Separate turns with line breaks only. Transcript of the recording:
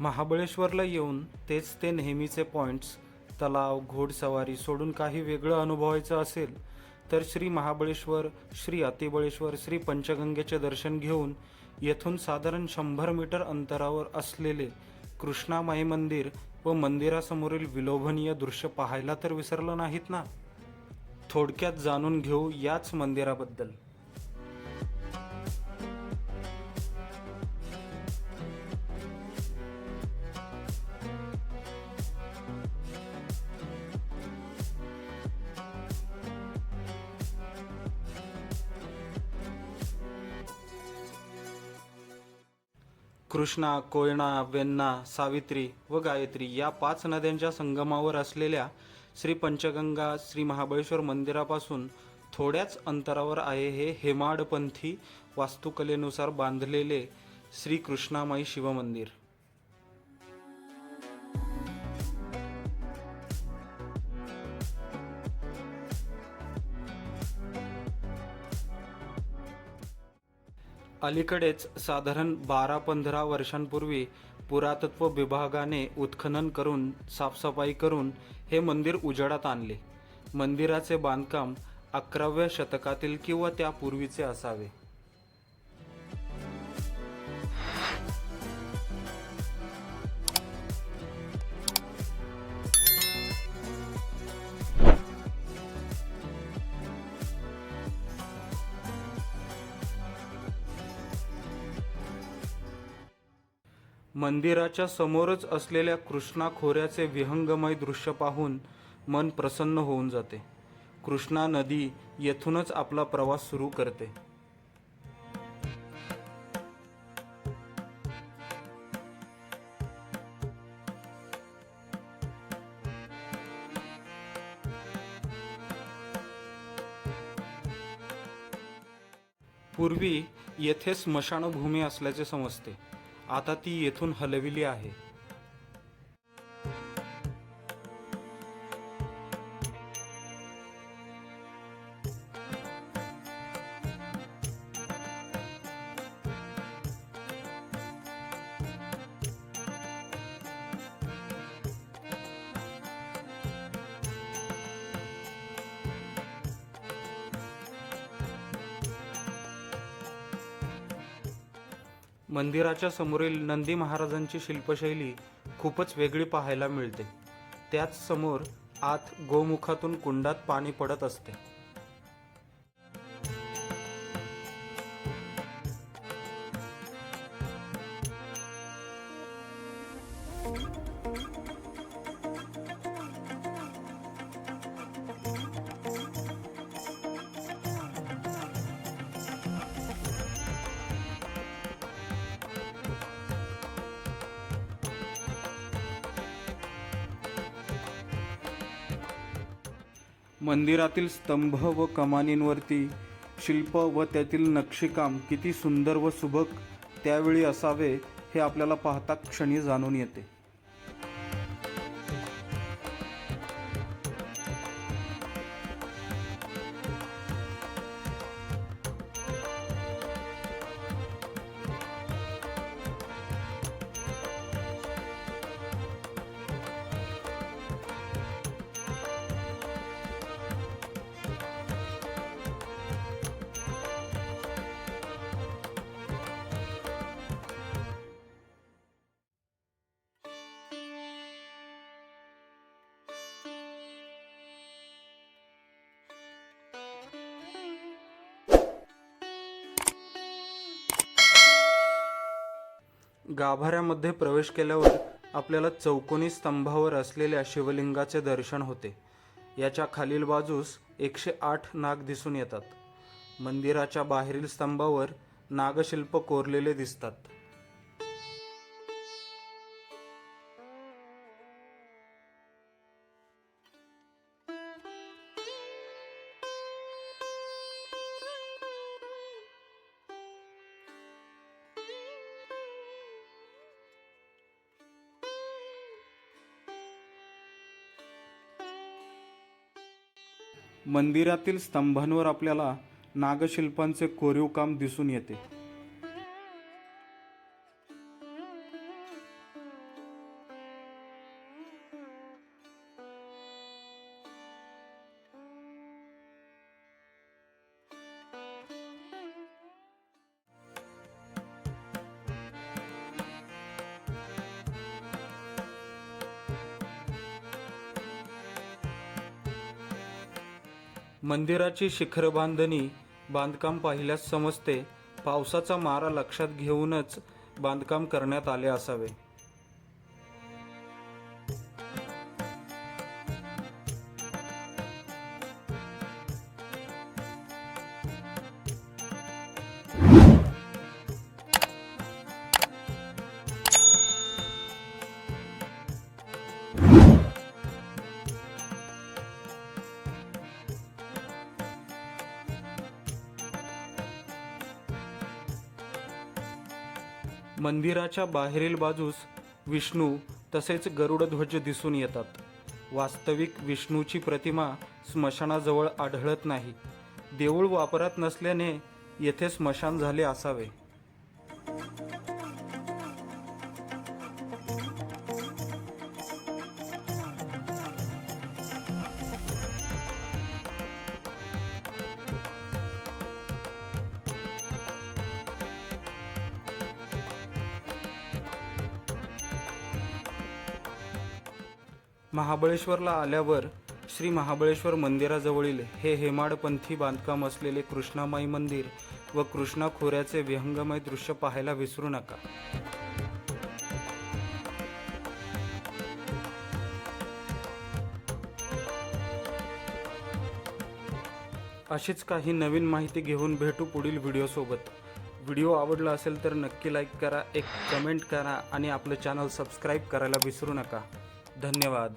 महाबळेश्वरला येऊन तेच ते नेहमीचे पॉईंट्स तलाव घोडसवारी सोडून काही वेगळं अनुभवायचं असेल तर श्री महाबळेश्वर श्री अतिबळेश्वर श्री पंचगंगेचे दर्शन घेऊन येथून साधारण शंभर मीटर अंतरावर असलेले कृष्णामाई मंदिर व मंदिरासमोरील विलोभनीय दृश्य पाहायला तर विसरलं नाहीत ना? थोडक्यात जाणून घेऊ याच मंदिराबद्दल. कृष्णा कोयना वेन्ना सावित्री व गायत्री या पाच नद्यांच्या संगमावर असलेल्या श्री पंचगंगा श्री महाबळेश्वर मंदिरापासून थोड्याच अंतरावर आहे हे हेमाडपंथी वास्तुकलेनुसार बांधलेले श्री कृष्णामाई शिवमंदिर. अलीकडेच साधारण बारा पंधरा वर्षांपूर्वी पुरातत्व विभागाने उत्खनन करून साफसफाई करून हे मंदिर उजेडात आणले. मंदिराचे बांधकाम अकराव्या शतकातील किंवा त्यापूर्वीचे असावे. मंदिराच्या समोरच असलेल्या कृष्णा खोऱ्याचे विहंगमय दृश्य पाहून मन प्रसन्न होऊन जाते. कृष्णा नदी येथूनच आपला प्रवास सुरू करते. पूर्वी येथे स्मशानभूमी असल्याचे समजते. आता ती येथून हलविली आहे. मंदिराच्या समोरील नंदी महाराजांची शिल्पशैली खूपच वेगळी पाहायला मिळते. त्याच समोर आत गोमुखातून कुंडात पाणी पडत असते. मंदिरातील स्तंभ व कमानींवरती शिल्प व त्यातील नक्षीकाम किती सुंदर व सुबक त्यावेळी असावे हे आपल्याला पाहता क्षणी जाणून येते. गाभाऱ्यामध्ये प्रवेश केल्यावर आपल्याला चौकोनी स्तंभावर असलेल्या शिवलिंगाचे दर्शन होते. याच्या खालील बाजूस एकशे आठ नाग दिसून येतात. मंदिराच्या बाहेरील स्तंभावर नागशिल्प कोरलेले दिसतात. मंदिरातील स्तंभांवर आपल्याला नागशिल्पांचे कोरीव काम दिसून येते. मंदिराची शिखरबांधणी बांधकाम पाहिल्यास समजते. पावसाचा मारा लक्षात घेऊनच बांधकाम करण्यात आले असावे. मंदिराच्या बाहेरील बाजूस विष्णू तसेच गरुडध्वज दिसून येतात. वास्तविक विष्णूची प्रतिमा स्मशानाजवळ आढळत नाही. देऊळ वापरात नसल्याने येथे स्मशान झाले असावे. महाबळेश्वरला आल्यावर श्री महाबळेश्वर मंदिराजवळील हे हेमाडपंथी बांधकाम असलेले कृष्णामाई मंदिर व कृष्णा खोऱ्याचे विहंगमय दृश्य पाहायला विसरू नका. अशीच काही नवीन माहिती घेऊन भेटू पुढील व्हिडिओसोबत. व्हिडिओ आवडला असेल तर नक्की लाईक करा एक कमेंट करा आणि आपलं चॅनल सबस्क्राईब करायला विसरू नका. धन्यवाद.